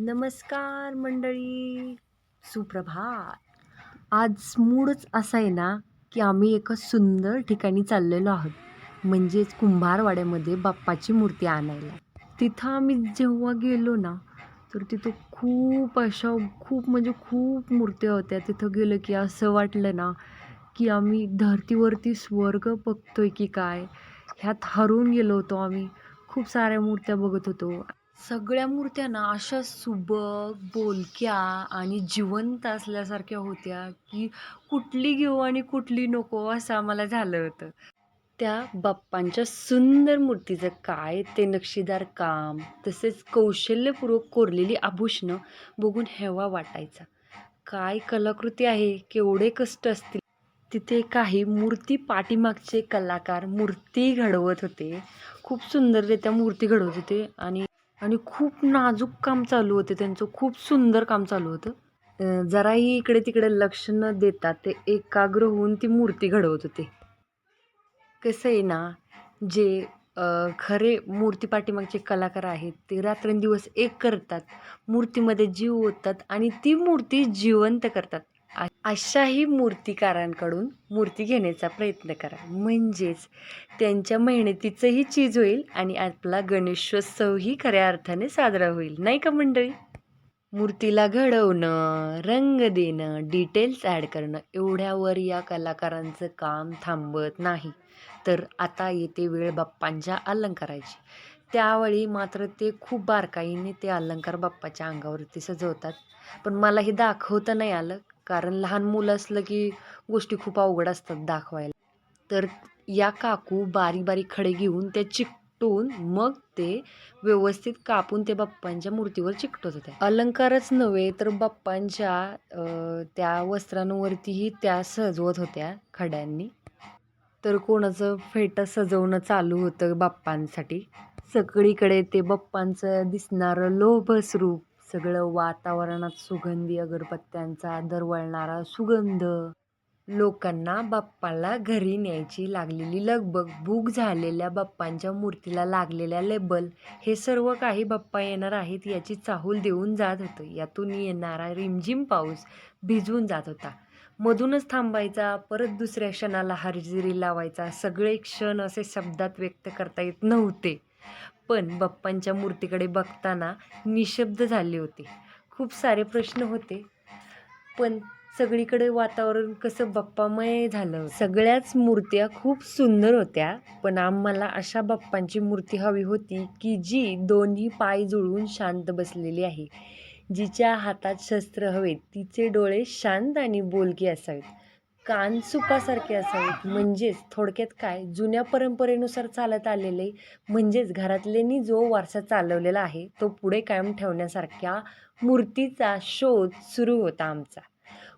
नमस्कार मंडळी सुप्रभात. आज मूडच असा आहे ना की आम्ही एका सुंदर ठिकाणी चाललेलो आहोत. म्हणजेच कुंभारवाड्यामध्ये बाप्पाची मूर्ती आणायला. तिथं आम्ही जेव्हा गेलो ना तर तिथं खूप अशा खूप म्हणजे खूप मूर्त्या होत्या. तिथं गेलं की असं वाटलं ना की आम्ही धरतीवरती स्वर्ग बघतोय की काय? ह्यात हरवून गेलो होतो आम्ही. खूप साऱ्या मूर्त्या बघत होतो. सगळ्या मूर्त्या ना अशा सुबक बोलक्या आणि जिवंत असल्यासारख्या होत्या की कुठली घेऊ आणि कुठली नको असं आम्हाला झालं होतं. त्या बाप्पांच्या सुंदर मूर्तीचं काय ते नक्षीदार काम तसेच कौशल्यपूर्वक कोरलेली आभूषणं बघून हेवा वाटायचा. काय कलाकृती आहे केवढे कष्ट असतील. तिथे काही मूर्ती पाठीमागचे कलाकार मूर्ती घडवत होते. खूप सुंदररित्या मूर्ती घडवत होते आणि आणि खूप नाजूक काम चालू होते त्यांचं. खूप सुंदर काम चालू होतं. जराही इकडे तिकडे लक्ष न देता ते एकाग्र होऊन ती मूर्ती घडवत होते. कसं आहे ना जे खरे मूर्ती पाठीमागचे कलाकार आहेत ते रात्रंदिवस एक करतात मूर्तीमध्ये जीव ओततात आणि ती मूर्ती जिवंत करतात. अशाही मूर्तिकारांकडून मूर्ती घेण्याचा प्रयत्न करा. म्हणजेच त्यांच्या मेहनतीचंही चीज होईल आणि आपला गणेशोत्सवही खऱ्या अर्थाने साजरा होईल. नाही का मंडळी? मूर्तीला घडवणं रंग देणं डिटेल्स ॲड करणं एवढ्यावर या कलाकारांचं काम थांबत नाही. तर आता येते वेळ बाप्पांच्या अलंकाराची. त्यावेळी मात्र ते खूप बारकाईने ते अलंकार बाप्पाच्या अंगावरती सजवतात. पण मला हे दाखवता नाही आलं. कारण लहान मुलं असलं की गोष्टी खूप अवघड असतात दाखवायला. तर या काकू बारीक बारीक खडे घेऊन ते चिकटून मग ते व्यवस्थित कापून ते बाप्पांच्या मूर्तीवर चिकटत होते अलंकारच नव्हे तर बाप्पांच्या त्या वस्त्रांवरतीही त्या सजवत होत्या खड्यांनी. तर कोणाचं फेटं सजवणं चालू होतं बाप्पांसाठी. सगळीकडे ते बाप्पांचं दिसणारं लोभस रूप सगळं वातावरणात सुगंधी अगरबत्त्यांचा दरवळणारा सुगंध. लोकांना बाप्पाला घरी न्यायची लागलेली लगबग भूक झालेल्या बाप्पांच्या मूर्तीला लागलेल्या लेबल हे सर्व काही बाप्पा येणार आहेत याची चाहूल देऊन जात होतं. यातून येणारा रिमझिम पाऊस भिजवून जात होता. मधूनच थांबायचा परत दुसऱ्या क्षणाला हजेरी लावायचा सगळे क्षण असे शब्दात व्यक्त करता येत नव्हते. पण बाप्पांच्या मूर्तीकडे बघताना निशब्द झाले होते. खूप सारे प्रश्न होते. पण सगळीकडे वातावरण कसं बाप्पामय झालं? सगळ्याच मूर्त्या खूप सुंदर होत्या पण आम्हाला अशा बाप्पांची मूर्ती हवी होती की जी दोन्ही पाय जुळवून शांत बसलेली आहे. जिच्या हातात शस्त्र हवेत तिचे डोळे शांत आणि बोलकी असावेत. कानसुपासारखे असावेत. म्हणजेच थोडक्यात काय? जुन्या परंपरेनुसार चालत आलेले म्हणजेच घरातल्यांनी जो वारसा चालवलेला आहे तो पुढे कायम ठेवण्यासारख्या मूर्तीचा शोध सुरू होता आमचा.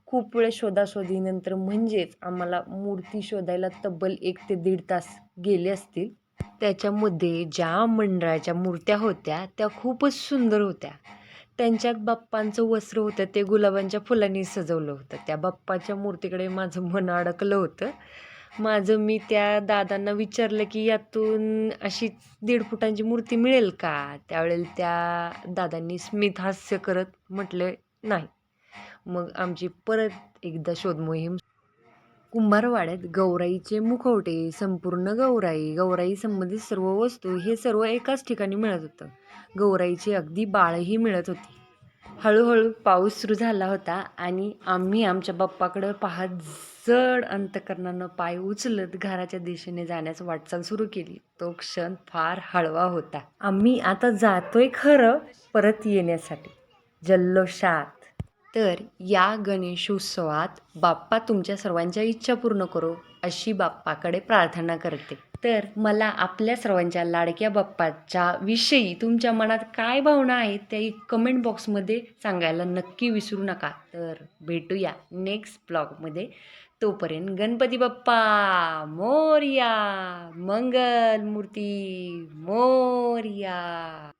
खूप वेळ शोधाशोधीनंतर म्हणजेच आम्हाला मूर्ती शोधायला तब्बल एक ते दीड तास गेले असतील. त्याच्यामध्ये ज्या मंडळाच्या मूर्त्या होत्या त्या खूपच सुंदर होत्या. त्यांच्यात बाप्पांचं वस्त्र होतं ते गुलाबांच्या फुलांनी सजवलं होतं. त्या बाप्पाच्या मूर्तीकडे माझं मन अडकलं होतं. माझं मी त्या दादांना विचारलं की यातून अशी दीड फुटांची मूर्ती मिळेल का? त्यावेळेला त्या दादांनी स्मित हास्य करत म्हटले नाही. मग आमची परत एकदा शोधमोहीम कुंभारवाड्यात गौराईचे मुखवटे संपूर्ण गौराई गौराई संबंधित सर्व वस्तू हे सर्व एकाच ठिकाणी मिळत होतं. गौराईची अगदी बाळही मिळत होती. हळूहळू पाऊस सुरू झाला होता आणि आम्ही आमच्या बाप्पाकडं पाहत जड अंतकरणानं पाय उचलत घराच्या दिशेने जाण्यास वाटचाल सुरू केली. तो क्षण फार हळवा होता. आम्ही आता जातोय खरं परत येण्यासाठी. जल्लोषात तर या गणेशोत्सवात बाप्पा तुमच्या सर्वांच्या इच्छा पूर्ण करो अशी बाप्पाकडे प्रार्थना करते. तर मला आपल्या सर्वांच्या लाडक्या बाप्पाच्या विषयी तुमच्या मनात काय भावना आहेत त्या कमेंट बॉक्समध्ये सांगायला नक्की विसरू नका. तर भेटूया नेक्स्ट ब्लॉगमध्ये तोपर्यंत गणपती बाप्पा मोर्या मंगल मूर्ती मोर्या.